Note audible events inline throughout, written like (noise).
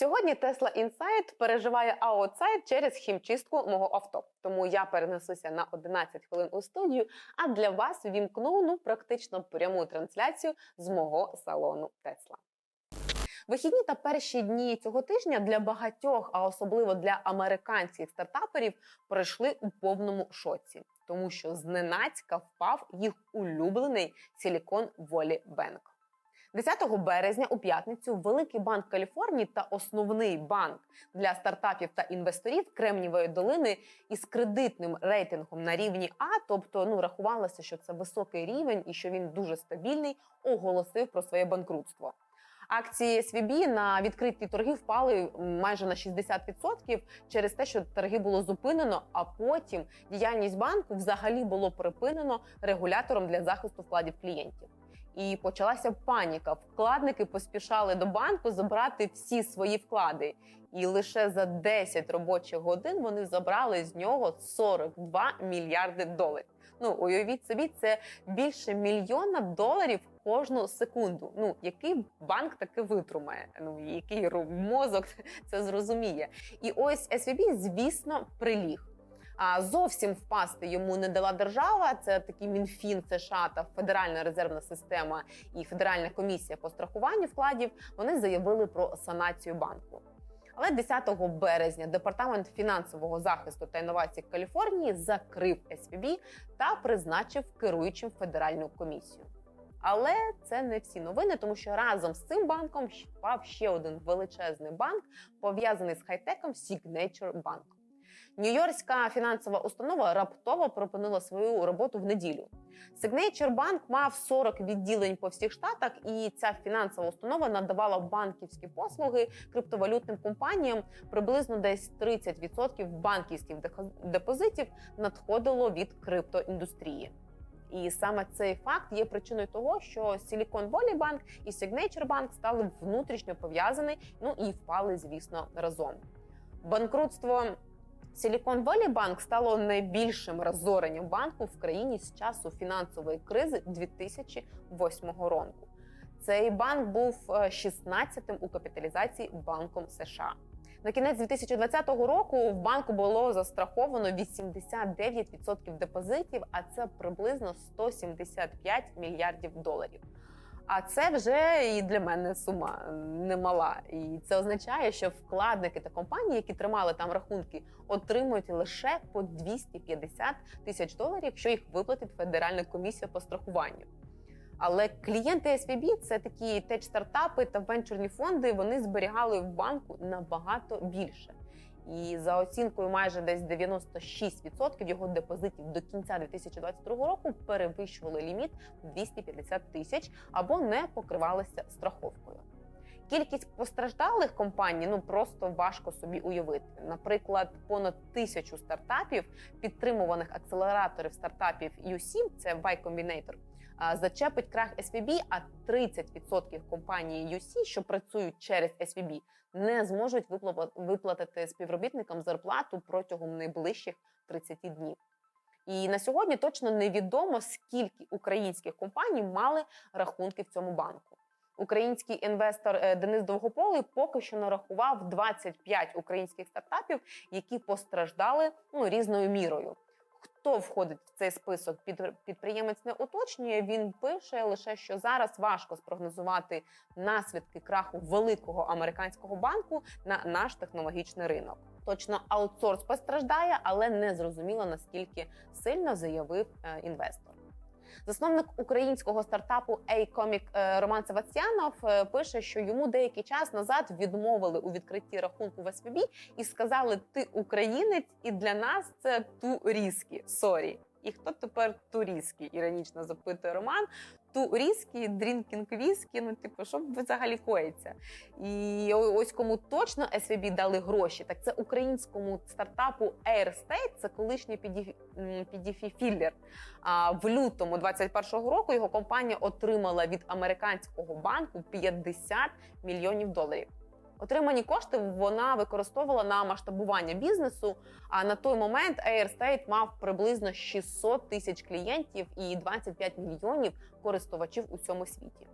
Сьогодні Tesla Insight переживає аутсайд через хімчистку мого авто. Тому я перенесуся на 11 хвилин у студію. А для вас вімкну ну практично пряму трансляцію з мого салону Tesla. Вихідні та перші дні цього тижня для багатьох, а особливо для американських стартаперів, пройшли у повному шоці, тому що зненацька впав їх улюблений Silicon Valley Bank. 10 березня у п'ятницю Великий банк Каліфорнії та основний банк для стартапів та інвесторів Кремнівої долини із кредитним рейтингом на рівні А, тобто ну рахувалося, що це високий рівень і що він дуже стабільний, оголосив про своє банкрутство. Акції SVB на відкриті торги впали майже на 60% через те, що торги було зупинено, а потім діяльність банку взагалі було припинено регулятором для захисту вкладів клієнтів. І почалася паніка. Вкладники поспішали до банку забрати всі свої вклади. І лише за 10 робочих годин вони забрали з нього 42 мільярди доларів. Ну уявіть собі, це більше мільйона доларів кожну секунду. Ну який банк таки витрумає? Ну який мозок (laughs) це зрозуміє? І ось SVB, звісно, приліг. А зовсім впасти йому не дала держава. Це такий мінфін США та Федеральна резервна система і Федеральна комісія по страхуванню вкладів. Вони заявили про санацію банку. Але 10 березня департамент фінансового захисту та інновацій Каліфорнії закрив SVB та призначив керуючим федеральну комісію. Але це не всі новини, тому що разом з цим банком впав ще один величезний банк, пов'язаний з хайтеком Signature Bank. Нью-Йоркська фінансова установа раптово припинила свою роботу в неділю. Signature Bank мав 40 відділень по всіх штатах, і ця фінансова установа надавала банківські послуги криптовалютним компаніям. Приблизно десь 30% банківських депозитів надходило від криптоіндустрії. І саме цей факт є причиною того, що Silicon Valley Bank і Signature Bank стали внутрішньо пов'язані, ну і впали, звісно, разом. Банкрутство Silicon Valley Bank стало найбільшим розоренням банку в країні з часу фінансової кризи 2008 року. Цей банк був е, 16-тим у капіталізації банком США. На кінець 2020 року в банку було застраховано 89% депозитів, а це приблизно 175 мільярдів доларів. А це вже і для мене сума немала. І це означає, що вкладники та компанії, які тримали там рахунки, отримують лише по 250 тисяч доларів, якщо їх виплатить Федеральна комісія по страхуванню. Але клієнти SVB – це такі теч-стартапи та венчурні фонди. Вони зберігали в банку набагато більше. І за оцінкою, майже десь 96% його депозитів до кінця 2022 року перевищували ліміт 250 тисяч або не покривалися страховкою. Кількість постраждалих компаній ну просто важко собі уявити. Наприклад, понад тисячу стартапів, підтримуваних акселераторів стартапів U7, це Y Combinator, зачепить крах SVB, а 30% компаній UC, що працюють через SVB, не зможуть випла- виплатити співробітникам зарплату протягом найближчих 30 днів. І на сьогодні точно невідомо, скільки українських компаній мали рахунки в цьому банку. Український інвестор е, Денис Довгополий поки що нарахував 25 українських стартапів, які постраждали ну, різною мірою. Хто входить в цей список? Під- Підприємець не уточнює. Він пише лише, що зараз важко спрогнозувати наслідки краху великого американського банку на наш технологічний ринок. Точно аутсорс постраждає, але не зрозуміло наскільки сильно заявив е, інвестор. Засновник українського стартапу A-Comic е, Роман Севастьянов е, пише, що йому деякий час назад відмовили у відкритті рахунку в СВБ і сказали: Ти українець, і для нас це турізькі. Сорі. І хто тепер турізький? Іронічно запитує Роман. Турізький, дрінкінг віскі, ну типу, що взагалі коїться? І ось кому точно SVB дали гроші, так це українському стартапу AirState, це колишній pdf підіфі-філлер. А в лютому 2021 року його компанія отримала від американського банку 50 мільйонів доларів. Отримані кошти вона використовувала на масштабування бізнесу. А на той момент AirState мав приблизно 600 тисяч клієнтів і 25 мільйонів користувачів у цьому світі.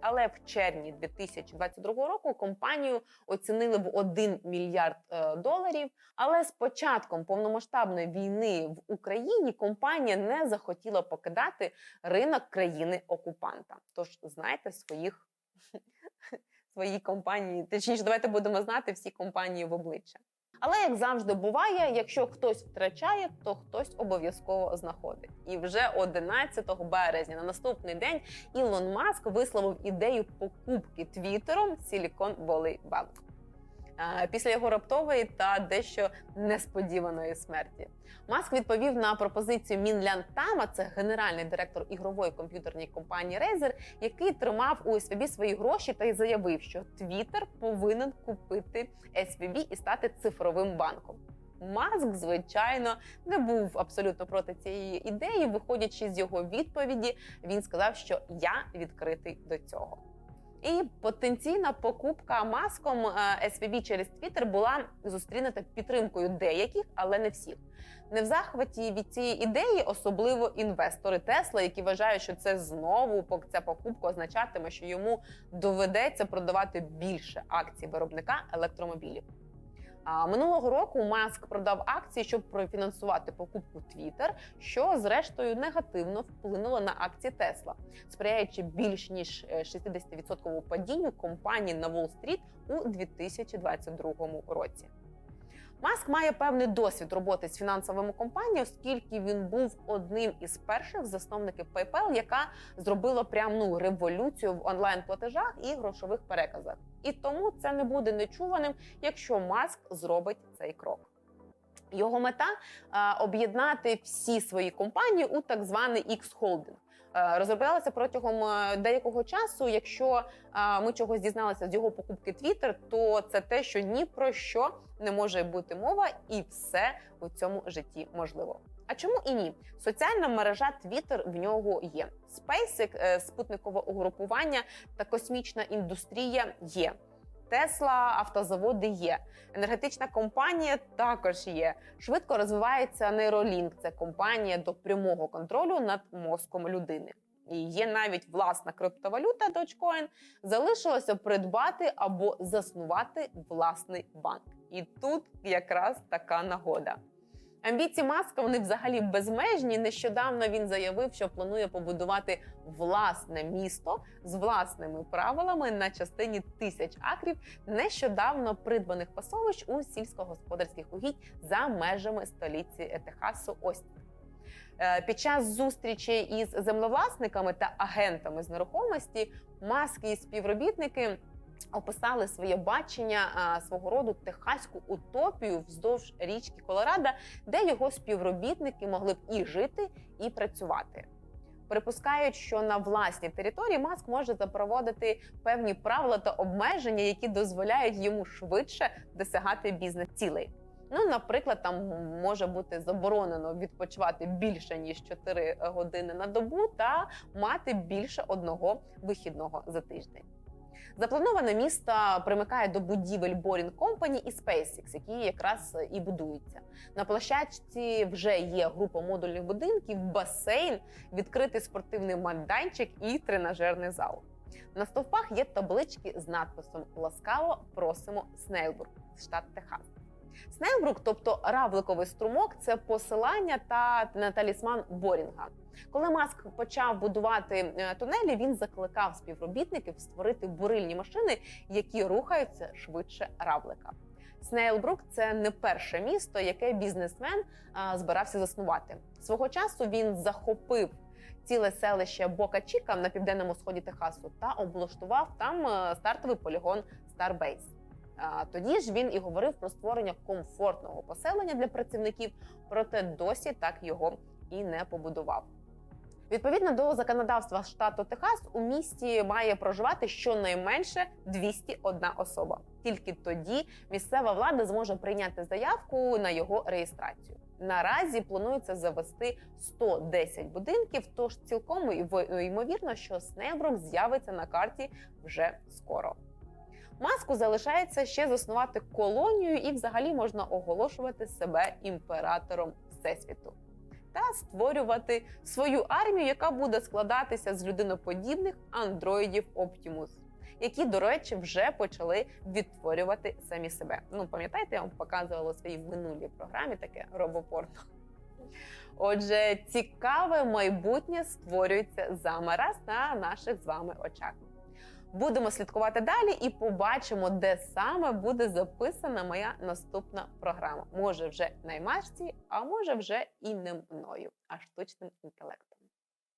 Але в червні 2022 року компанію оцінили в 1 мільярд е, доларів. Але з початком повномасштабної війни в Україні компанія не захотіла покидати ринок країни окупанта. Тож знайте своїх свої компанії, точніше, давайте будемо знати всі компанії в обличчя. Але як завжди буває, якщо хтось втрачає, то хтось обов'язково знаходить. І вже 11 березня на наступний день Ілон Маск висловив ідею покупки Твіттером Silicon Valley Bank. Після його раптової та дещо несподіваної смерті Маск відповів на пропозицію Мінлян Тама, це генеральний директор ігрової комп'ютерної компанії Razer, який тримав у SVB свої гроші та й заявив, що Twitter повинен купити SVB і стати цифровим банком. Маск, звичайно, не був абсолютно проти цієї ідеї. Виходячи з його відповіді, він сказав, що я відкритий до цього. І потенційна покупка маском е, SVB через Twitter була зустрінута підтримкою деяких, але не всіх. Не в захваті від цієї ідеї, особливо інвестори Тесла, які вважають, що це знову ця покупка означатиме, що йому доведеться продавати більше акцій виробника електромобілів. Минулого року Маск продав акції, щоб профінансувати покупку Twitter, що зрештою негативно вплинуло на акції Тесла, сприяючи більш ніж е, 60% падінню компанії на Уолл-стріт у 2022 році. Маск має певний досвід роботи з фінансовими компаніями, оскільки він був одним із перших засновників PayPal, яка зробила прям революцію в онлайн-платежах і грошових переказах. І тому це не буде нечуваним, якщо Маск зробить цей крок. Його мета об'єднати всі свої компанії у так званий X-холдинг. Е, Розроблялася протягом е, деякого часу. Якщо е, ми чогось дізналися з його покупки Twitter, то це те, що ні про що не може бути мова, і все у цьому житті можливо. А чому і ні? Соціальна мережа Twitter в нього є. SpaceX, спутникове угрупування та космічна індустрія є. Тесла, автозаводи є. Енергетична компанія також є. Швидко розвивається нейролінк. Це компанія до прямого контролю над мозком людини. І є навіть власна криптовалюта Dogecoin. Залишилося придбати або заснувати власний банк. І тут якраз така нагода. Амбіції Маска вони взагалі безмежні. Нещодавно він заявив, що планує побудувати власне місто з власними правилами на частині тисяч акрів нещодавно придбаних пасовищ у сільськогосподарських угідь за межами столиці Техасу Остін. Е, Під час зустрічі із землевласниками та агентами з нерухомості Маск і співробітники описали своє бачення свого роду техаську утопію вздовж річки Колорадо, де його співробітники могли б і жити, і працювати. Припускають, що на власній території Маск може запровадити певні правила та обмеження, які дозволяють йому швидше досягати бізнес-цілей. Ну, наприклад, там може бути заборонено відпочивати більше ніж 4 години на добу та мати більше одного вихідного за тиждень. Заплановане місто примикає до будівель Boring Company і SpaceX, які якраз і будуються. На площадці вже є група модульних будинків, басейн, відкритий спортивний майданчик і тренажерний зал. На стовпах є таблички з надписом Ласкаво просимо Снейлбург, штат Техас. Снейлбрук, тобто равликовий струмок, це посилання та на талісман Борінга. Коли Маск почав будувати е, тунелі, він закликав співробітників створити бурильні машини, які рухаються швидше равлика. Снейлбрук це не перше місто, яке бізнесмен а, збирався заснувати. Свого часу він захопив ціле селище Бока Чіка на південному сході Техасу та облаштував там е, стартовий полігон Starbase. Тоді ж він і говорив про створення комфортного поселення для працівників, проте досі так його і не побудував. Відповідно до законодавства штату Техас, у місті має проживати щонайменше 201 особа. Тільки тоді місцева влада зможе прийняти заявку на його реєстрацію. Наразі планується завести 110 будинків, тож цілком ймовірно, що Снейбрук з'явиться на карті вже скоро. Маску залишається ще заснувати колонію, і взагалі можна оголошувати себе імператором всесвіту. та створювати свою армію, яка буде складатися з людиноподібних андроїдів Optimus, які, до речі, вже почали відтворювати самі себе. Ну, пам'ятаєте, я вам показувала у своїй минулій програмі таке робопорно. Отже, цікаве майбутнє створюється зараз на наших з вами очах. Будемо слідкувати далі і побачимо, де саме буде записана моя наступна програма. Може, вже наймашці, а може вже і не мною, а штучним інтелектом.